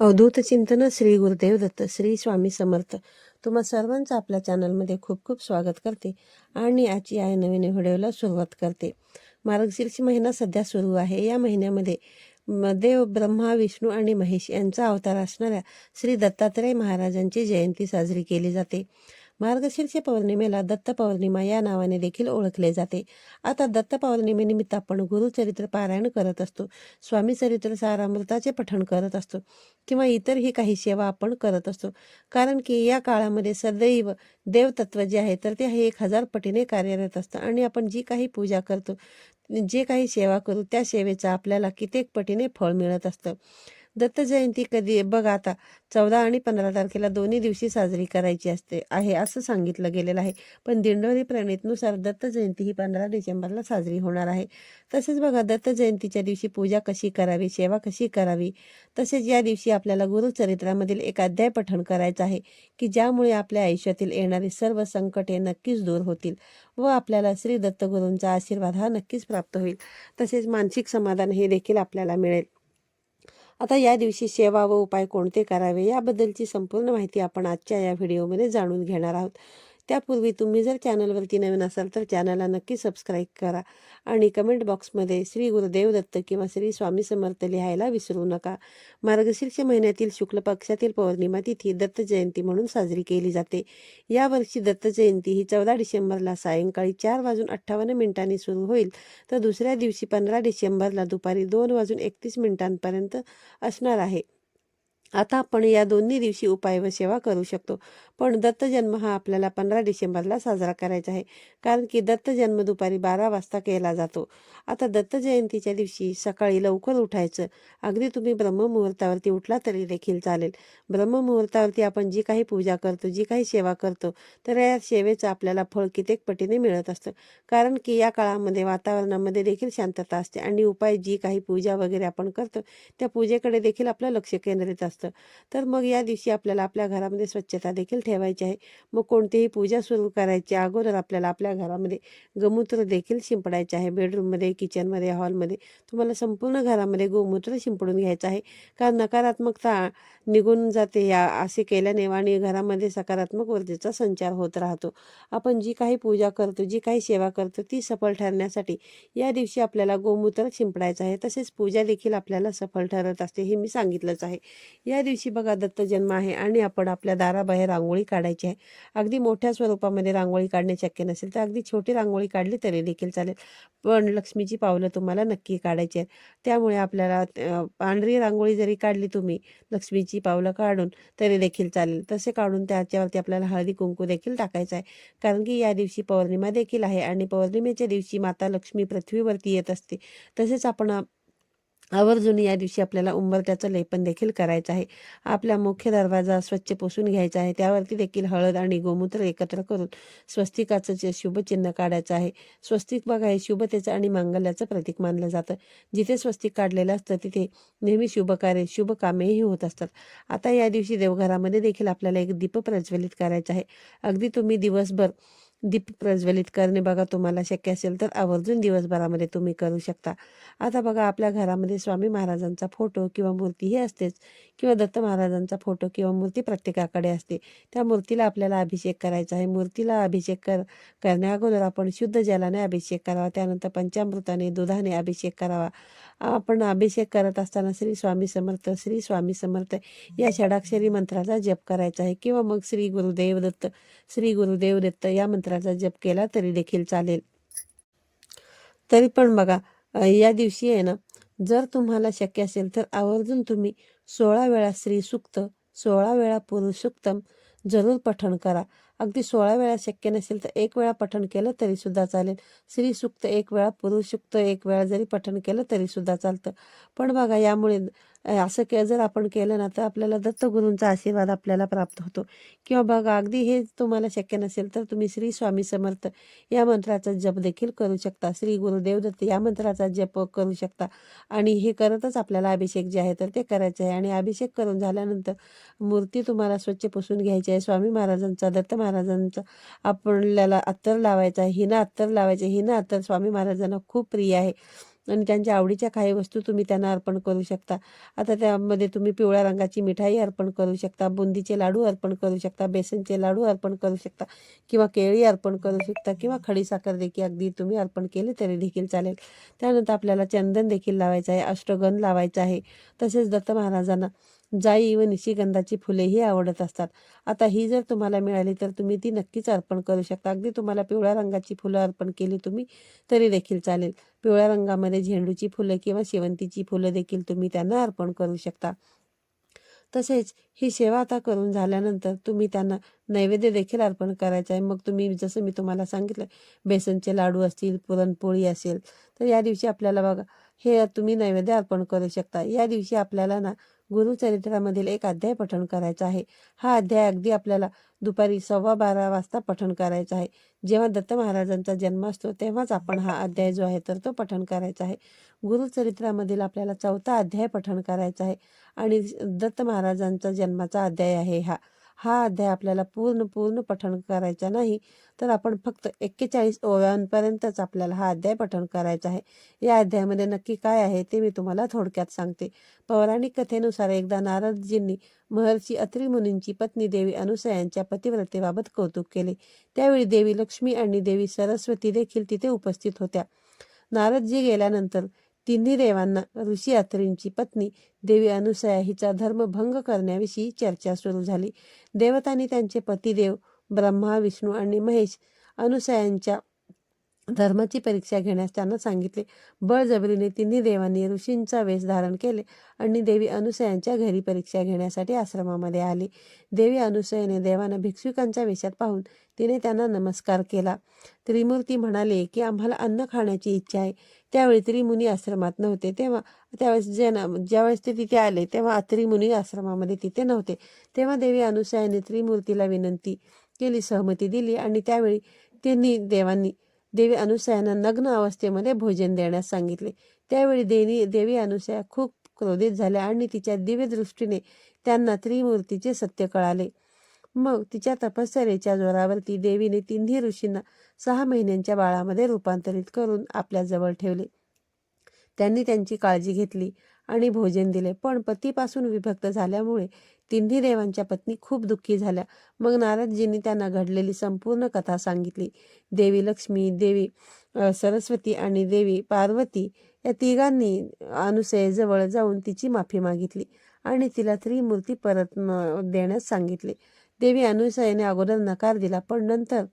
अवधूत चिंतन श्री गुरुदेव दत्त श्री स्वामी समर्थ. तुम्हा सर्वांचं आपल्या चॅनलमध्ये खूप खूप स्वागत करते आणि आजची या नवीन व्हिडिओला सुरुवात करते. मार्गशीर्ष महिना सध्या सुरू आहे. या महिन्यामध्ये देव ब्रह्मा विष्णू आणि महेश यांचा अवतार असणाऱ्या श्री दत्तात्रय महाराजांची जयंती साजरी केली जाते. मार्गशीर्ष पौर्णिमेला दत्त पौर्णिमा या नावाने देखील ओळखले जाते. आता दत्त पौर्णिमेनिमित्त आपण गुरुचरित्र पारायण करत असतो. स्वामी चरित्र सारामृताचे पठण करत असतो. किंवा इतरही काही सेवा आपण करत असतो. कारण की या काळामध्ये सदैव देवतत्व जे आहे तर ते हे एक हजार पटीने कार्यरत असतं. आणि आपण जी काही पूजा करतो जे काही सेवा करू त्या सेवेचा आपल्याला कित्येक पटीने फळ मिळत असतं. दत्त जयंती कधी बघा आता चौदा आणि पंधरा तारखेला दोन्ही दिवशी साजरी करायची असते आहे असं सांगितलं गेलेलं आहे. पण दिंडोरी प्रणितनुसार दत्त जयंती ही पंधरा डिसेंबरला साजरी होणार आहे. तसेच बघा दत्त जयंतीच्या दिवशी पूजा कशी करावी सेवा कशी करावी? तसेच या दिवशी आपल्याला गुरुचरित्रामधील एक अध्याय पठण करायचं आहे की ज्यामुळे आपल्या आयुष्यातील येणारी सर्व संकटे नक्कीच दूर होतील व आपल्याला श्री दत्तगुरूंचा आशीर्वाद हा नक्कीच प्राप्त होईल. तसेच मानसिक समाधान हे देखील आपल्याला मिळेल. आता या दिवशी सेवा व उपाय कोणते करावे याबद्दलची संपूर्ण माहिती आपण आजच्या या व्हिडिओमध्ये जाणून घेणार आहोत. त्यापूर्वी तुम्ही जर चॅनलवरती नवीन असाल तर चॅनलला नक्की सबस्क्राईब करा आणि कमेंट बॉक्समध्ये श्री गुरुदेव दत्त किंवा श्री स्वामी समर्थ लिहायला विसरू नका. मार्गशीर्ष महिन्यातील शुक्ल पक्षातील पौर्णिमा तिथी दत्त जयंती म्हणून साजरी केली जाते. यावर्षी दत्त जयंती ही चौदा डिसेंबरला सायंकाळी चार वाजून अठ्ठावन्न मिनिटांनी सुरू होईल. तर दुसऱ्या दिवशी पंधरा डिसेंबरला दुपारी दोन वाजून एकतीस मिनिटांपर्यंत असणार आहे. आता आपण या दोन्ही दिवशी उपाय व सेवा करू शकतो. पण दत्त जन्म हा आपल्याला पंधरा डिसेंबरला साजरा करायचा आहे. कारण की दत्त जन्म दुपारी बारा वाजता केला जातो. आता दत्त जयंतीच्या दिवशी सकाळी लवकर उठायचं. अगदी तुम्ही ब्रह्ममुहूर्तावरती उठला तरी देखील चालेल. ब्रह्ममुहूर्तावरती आपण जी काही पूजा करतो जी काही सेवा करतो तर या सेवेचं आपल्याला फळ कित्येक पटीने मिळत असतं. कारण की या काळामध्ये वातावरणामध्ये देखील शांतता असते आणि उपाय जी काही पूजा वगैरे आपण करतो त्या पूजेकडे देखील आपलं लक्ष केंद्रित असतं. तर मग या दिवशी आपल्याला आपल्या घरामध्ये स्वच्छता देखील ठेवायची आहे. मग कोणतीही पूजा सुरू करायची अगोदर आपल्याला आपल्या घरामध्ये गोमूत्र देखील शिंपडायचे आहे. बेडरूममध्ये किचनमध्ये हॉलमध्ये तुम्हाला संपूर्ण घरामध्ये गोमूत्र शिंपडून घ्यायचं आहे. कारण नकारात्मकता निघून जाते या असे केल्याने आणि घरामध्ये सकारात्मक ऊर्जेचा संचार होत राहतो. आपण जी काही पूजा करतो जी काही सेवा करतो ती सफल ठरण्यासाठी या दिवशी आपल्याला गोमूत्र शिंपडायचं आहे. तसेच पूजा देखील आपल्याला सफल ठरत असते हे मी सांगितलंच आहे. या दिवशी बघा दत्त जन्म आहे आणि आपण आपल्या दाराबाहेर रांगोळी काढायची आहे. अगदी मोठ्या स्वरूपामध्ये रांगोळी काढणे शक्य नसेल तर अगदी छोटी रांगोळी काढली तरी देखील चालेल. पण लक्ष्मीची पावलं तुम्हाला नक्की काढायची आहेत. त्यामुळे आपल्याला पांढरी रांगोळी जरी काढली तुम्ही लक्ष्मीची पावलं काढून तरी देखील चालेल. तसे काढून त्याच्यावरती आपल्याला हळदी कुंकू देखील टाकायचं आहे. कारण की या दिवशी पौर्णिमा देखील आहे आणि पौर्णिमेच्या दिवशी माता लक्ष्मी पृथ्वीवरती येत असते. तसेच आपण आवर्जून या दिवशी आपल्याला उंबरट्याचं लेपन देखील करायचं आहे. आपला मुख्य दरवाजा स्वच्छ पुसून घ्यायचा आहे. त्यावरती देखील हळद आणि गोमूत्र एकत्र करून स्वस्तिकाचं जे शुभचिन्ह काढायचं आहे. स्वस्तिक बघा हे शुभतेचं आणि मांगल्याचं प्रतीक मानलं जातं. जिथे स्वस्तिक काढलेलं असतं तिथे नेहमी शुभ कार्य शुभ कामेही होत असतात. आता या दिवशी देवघरामध्ये देखील आपल्याला एक दीप प्रज्वलित करायचं आहे. अगदी तुम्ही दिवसभर दीप प्रज्वलित करणे बघा तुम्हाला शक्य असेल तर आवर्जून दिवसभरामध्ये तुम्ही करू शकता. आता बघा आपल्या घरामध्ये स्वामी महाराजांचा फोटो किंवा मूर्ती ही असतेच किंवा दत्त महाराजांचा फोटो किंवा मूर्ती प्रत्येकाकडे असते. त्या मूर्तीला आपल्याला अभिषेक करायचा आहे. मूर्तीला अभिषेक कर करण्या अगोदर आपण शुद्ध जलाने अभिषेक करावा. त्यानंतर पंचामृताने दुधाने अभिषेक करावा. आपण अभिषेक करत असताना श्री स्वामी समर्थ श्री स्वामी समर्थ या षडाक्षरी मंत्राचा जप करायचा आहे. किंवा मग श्री गुरुदेव दत्त श्री गुरुदेव दत्त या मंत्राचा जप केला तरी देखील चालेल. तरी पण बघा या दिवशी आहे ना जर तुम्हाला शक्य असेल तर आवर्जून तुम्ही सोळा वेळा स्त्री सुक्त सोळा वेळा पुरुष सुक्तम जरूर पठण करा. अगदी सोळा वेळा शक्य नसेल तर एक वेळा पठण केलं तरी सुद्धा चालेल. स्त्री सुक्त एक वेळा पुरुष सुक्त एक वेळा जरी पठण केलं तरी सुद्धा चालतं. पण बघा यामुळे असं के जर आपण केलं ना तर आपल्याला दत्तगुरूंचा आशीर्वाद आपल्याला प्राप्त होतो. किंवा बघा अगदी हे तुम्हाला शक्य नसेल तर तुम्ही श्री स्वामी समर्थ या मंत्राचा जप देखील करू शकता. श्री गुरुदेव दत्त या मंत्राचा जप करू शकता. आणि हे करतच आपल्याला अभिषेक जे आहे तर ते करायचे आहे. आणि अभिषेक करून झाल्यानंतर मूर्ती तुम्हाला स्वच्छ पुसून घ्यायची आहे. स्वामी महाराजांचा दत्त महाराजांचा आपल्याला अत्तर लावायचा आहे. हिना अत्तर लावायचे. हिना अत्तर स्वामी महाराजांना खूप प्रिय आहे. आणि त्यांच्या आवडीच्या काही वस्तू तुम्ही त्यांना अर्पण करू शकता. आता त्यामध्ये तुम्ही पिवळ्या रंगाची मिठाई अर्पण करू शकता बुंदीचे लाडू अर्पण करू शकता बेसनचे लाडू अर्पण करू शकता किंवा केळी अर्पण करू शकता किंवा खडीसाखर देखील अगदी तुम्ही अर्पण केले तरी देखील चालेल. त्यानंतर आपल्याला चंदन देखील लावायचं आहे अष्टगंध लावायचं आहे. तसेच दत्त महाराजांना जाई व निशिगंधाची फुलेही आवडत असतात. आता ही जर तुम्हाला मिळाली तर तुम्ही ती नक्कीच अर्पण करू शकता. अगदी तुम्हाला पिवळ्या रंगाची फुलं अर्पण केली तुम्ही तरी देखील चालेल. पिवळ्या रंगामध्ये झेंडूची फुलं किंवा शेवंतीची फुलं देखील तुम्ही त्यांना अर्पण करू शकता. तसेच ही सेवा आता करून झाल्यानंतर तुम्ही त्यांना नैवेद्य देखील अर्पण करायचं आहे. मग तुम्ही जसं मी तुम्हाला सांगितलं बेसनचे लाडू असतील पुरणपोळी असेल तर या दिवशी आपल्याला बघा हे तुम्ही नैवेद्य अर्पण करू शकता. या दिवशी आपल्याला ना गुरुचरित्रामधील एक अध्याय पठण करायचा आहे. हा अध्याय अगदी आपल्याला दुपारी सव्वा बारा वाजता पठण करायचा आहे. जेव्हा दत्त महाराजांचा जन्म असतो तेव्हाच आपण हा अध्याय जो आहे तर तो पठण करायचा आहे. गुरुचरित्रामधील आपल्याला चौथा अध्याय पठण करायचा आहे. आणि दत्त महाराजांचा जन्माचा अध्याय आहे हा. हा अध्याय आपल्याला पूर्ण पूर्ण पठण करायचा नाही तर आपण फक्त एक्केचाळीस ओव्यांपर्यंतच आपल्याला हा अध्याय पठण करायचा आहे. या अध्यायामध्ये नक्की काय आहे ते मी तुम्हाला थोडक्यात सांगते. पौराणिक कथेनुसार एकदा नारदजींनी महर्षी अत्री मुनींची पत्नी देवी अनुसयांच्या पतिव्रतेबाबत कौतुक केले. त्यावेळी देवी लक्ष्मी आणि देवी सरस्वती देखील तिथे उपस्थित होत्या. नारदजी गेल्यानंतर तिन्ही देवांना ऋषी अत्रींची पत्नी देवी अनुसया हिचा धर्मभंग करण्याविषयी चर्चा सुरू झाली. देवतांनी त्यांचे पतिदेव ब्रह्मा विष्णू आणि महेश अनुसयांच्या धर्माची परीक्षा घेण्यास त्यांना सांगितले. बळजबरीने तिन्ही देवांनी ऋषींचा वेश धारण केले आणि देवी अनुसयांच्या घरी परीक्षा घेण्यासाठी आश्रमामध्ये आली. देवी अनुसयाने देवांना भिक्षुकांच्या वेशात पाहून तिने त्यांना नमस्कार केला. त्रिमूर्ती म्हणाले की आम्हाला अन्न खाण्याची इच्छा आहे. त्यावेळी त्रिमुनी आश्रमात नव्हते. तेव्हा त्यावेळेस ज्यांना ज्यावेळेस ते तिथे आले तेव्हा त्रिमुनी आश्रमामध्ये तिथे नव्हते. तेव्हा देवी अनुसयाने त्रिमूर्तीला विनंती केली सहमती दिली आणि त्यावेळी त्यांनी देवांनी देवी अनुसयांना नग्न अवस्थेमध्ये भोजन देण्यास सांगितले. त्यावेळी देवी देवी अनुसया खूप क्रोधित झाल्या आणि तिच्या दिव्य दृष्टीने त्यांना त्रिमूर्तीचे सत्य कळाले. मग तिच्या तपश्चर्याच्या जोरावरती देवीने तिन्ही ऋषींना सहा महिन्यांच्या बाळामध्ये रूपांतरित करून आपल्या जवळ ठेवले. त्यांनी त्यांची काळजी घेतली आणि भोजन दिले. पण पतीपासून विभक्त झाल्यामुळे तिन्ही देवांच्या पत्नी खूप दुःखी झाल्या. मग नारदजींनी त्यांना घडलेली संपूर्ण कथा सांगितली. देवी लक्ष्मी देवी सरस्वती आणि देवी पार्वती या तिघांनी अनुसयेजवळ जाऊन तिची माफी मागितली आणि तिला त्रिमूर्ती परत देण्यास सांगितले. देवी अनुसयेने अगोदर नकार दिला पण नंतर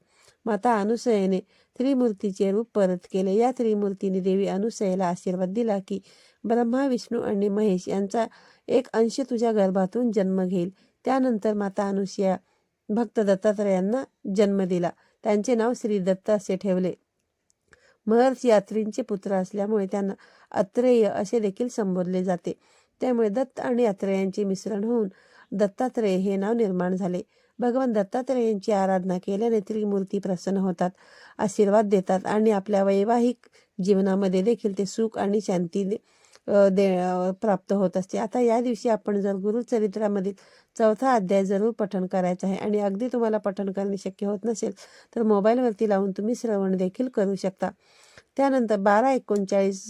माता अनुसयेने त्रिमूर्तीचे रूप परत केले. या त्रिमूर्तीने देवी अनुसयाला आशीर्वाद दिला की ब्रह्मा विष्णू आणि महेश यांचा एक अंश तुझ्या गर्भातून जन्म घेईल. त्यानंतर माता अनुसया भक्त दत्तात्रयांना जन्म दिला. त्यांचे नाव श्री दत्त असे ठेवले. महर्ष यात्रींचे पुत्र असल्यामुळे त्यांना अत्रेय असे देखील संबोधले जाते. त्यामुळे दत्त आणि अत्रेयांचे मिश्रण होऊन दत्तात्रेय हे नाव निर्माण झाले. भगवान दत्तात्रेयांची आराधना केल्याने त्रिमूर्ती प्रसन्न होतात आशीर्वाद देतात आणि आपल्या वैवाहिक जीवनामध्ये देखील ते सुख आणि शांती दे प्राप्त होत असते. आता या दिवशी आपण जर गुरुचरित्रामधील चौथा अध्याय जरूर पठण करायचा आहे आणि अगदी तुम्हाला पठण करणे शक्य होत नसेल तर मोबाईलवरती लावून तुम्ही श्रवण देखील करू शकता. त्यानंतर बारा एकोणचाळीस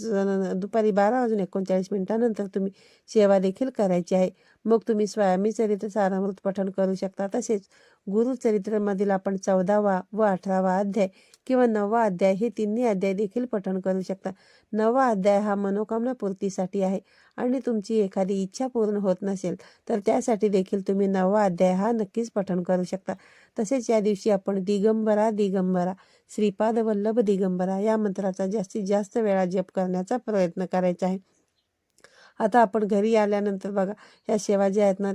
दुपारी बारा वाजून एकोणचाळीस मिनिटानंतर तुम्ही सेवा देखील करायची आहे. मग तुम्ही स्वामी चरित्र सारामृत पठण करू शकता. तसेच गुरुचरित्रमधील आपण चौदावा व अठरावा अध्याय किंवा नववा अध्याय हे तिन्ही अध्याय देखील पठण करू शकता. नववा अध्याय हा मनोकामना पूर्तीसाठी आहे आणि तुमची एखादी इच्छा पूर्ण होत नसेल तर त्यासाठी देखील तुम्ही नववा अध्याय हा नक्कीच पठण करू शकता. तसेच या दिवशी आपण दिगंबरा दिगंबरा श्रीपाद वल्लभ दिगंबरा या मंत्राचा जास्तीत जास्त वेळा जप करण्याचा प्रयत्न करायचा आहे. आता आपण घरी आल्यानंतर बघा ह्या सेवा ज्या आहेत ना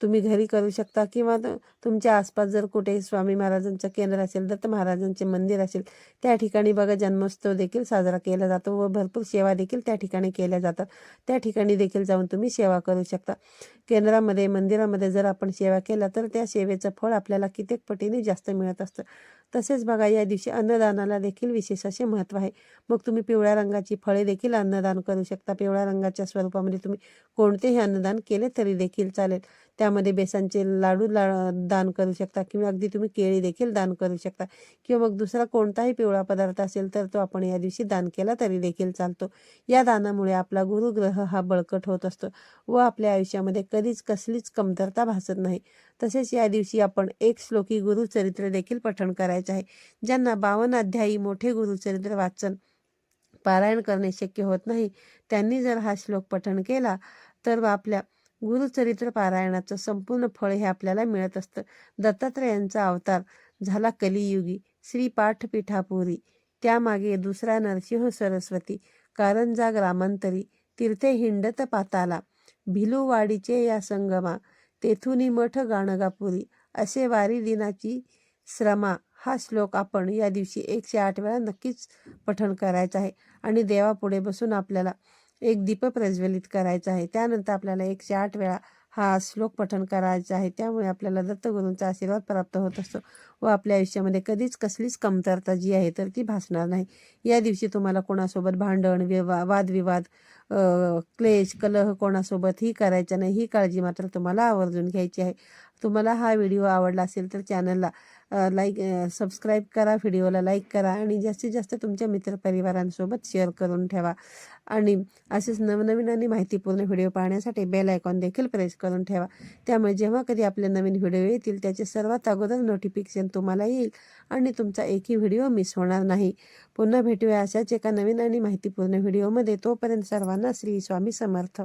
तुम्ही घरी करू शकता किंवा तुमच्या आसपास जर कुठे स्वामी महाराजांचं केंद्र असेल दत्त महाराजांचे मंदिर असेल त्या ठिकाणी बघा जन्मोत्सव देखील साजरा केला जातो व भरपूर सेवा देखील त्या ठिकाणी केल्या जातात. त्या ठिकाणी देखील जाऊन तुम्ही सेवा करू शकता. केंद्रामध्ये मंदिरामध्ये जर आपण सेवा केला तर त्या सेवेचं फळ आपल्याला कित्येक पटीने जास्त मिळत असतं. तसेच बघा या दिवशी अन्नदानाला देखील विशेष असे महत्त्व आहे. मग तुम्ही पिवळ्या रंगाची फळे देखील अन्नदान करू शकता. पिवळ्या रंगाच्या स्वरूपामध्ये तुम्ही कोणतेही अन्नदान केले तरी देखील चालेल. त्यामध्ये बेसनचे लाडू ला दान करू शकता किंवा अगदी तुम्ही केळी देखील दान करू शकता. किंवा मग दुसरा कोणताही पिवळा पदार्थ असेल तर तो आपण या दिवशी दान केला तरी देखील चालतो. या दानामुळे आपला गुरुग्रह हा बळकट होत असतो व आपल्या आयुष्यामध्ये कधीच कसलीच कमतरता भासत नाही. तसेच या दिवशी आपण एक श्लोकी गुरुचरित्र देखील पठण करायचं आहे. ज्यांना बावन अध्यायी मोठे गुरुचरित्र वाचन पारायण करणे शक्य होत नाही त्यांनी जर हा श्लोक पठण केला तर आपल्या गुरुचरित्र पारायणाचं संपूर्ण फळ हे आपल्याला मिळत असतं. दत्तात्रयांचा अवतार झाला कलियुगी श्री पाठपीठापुरी त्यामागे दुसरा नरसिंह सरस्वती कारंजा ग्रामांतरी तीर्थे हिंडत पाताला भिलूवाडीचे या संगमा तेथुनी मठ गाणगापुरी असे वारी दिनाची श्रमा हा श्लोक आपण या दिवशी एकशे आठ वेळा नक्कीच पठण करायचा आहे. आणि देवापुढे बसून आपल्याला एक दीप प्रज्वलित करायचा आहे. त्यानंतर आपल्याला एकशे आठ वेळा हा श्लोक पठण करायचा आहे. त्यामुळे आपल्याला दत्तगुरूंचा आशीर्वाद प्राप्त होत असतो व आपल्या आयुष्यामध्ये कधीच कसलीच कमतरता जी आहे तर ती भासणार नाही. या दिवशी तुम्हाला कोणासोबत भांडण विवा वादविवाद क्लेश कलह कोणासोबत ही करायचा नाही. ही काळजी मात्र तुम्हाला आवर्जून घ्यायची आहे. तुम्हाला हा व्हिडिओ आवडला असेल तर चॅनलला लाईक सबस्क्राईब करा व्हिडिओला लाईक करा आणि जास्तीत जास्त तुमच्या मित्रपरिवारांसोबत शेअर करून ठेवा. आणि असेच नवनवीन आणि माहितीपूर्ण व्हिडिओ पाहण्यासाठी बेल आयकॉन देखील प्रेस करून ठेवा. त्यामुळे जेव्हा कधी आपले नवीन व्हिडिओ येतील त्याचे सर्वात अगोदर नोटिफिकेशन तुम्हाला येईल आणि तुमचा एकही व्हिडिओ मिस होणार नाही. पुन्हा भेटूया अशाच एका नवीन आणि माहितीपूर्ण व्हिडिओमध्ये तोपर्यंत सर्वांना श्री स्वामी समर्थ.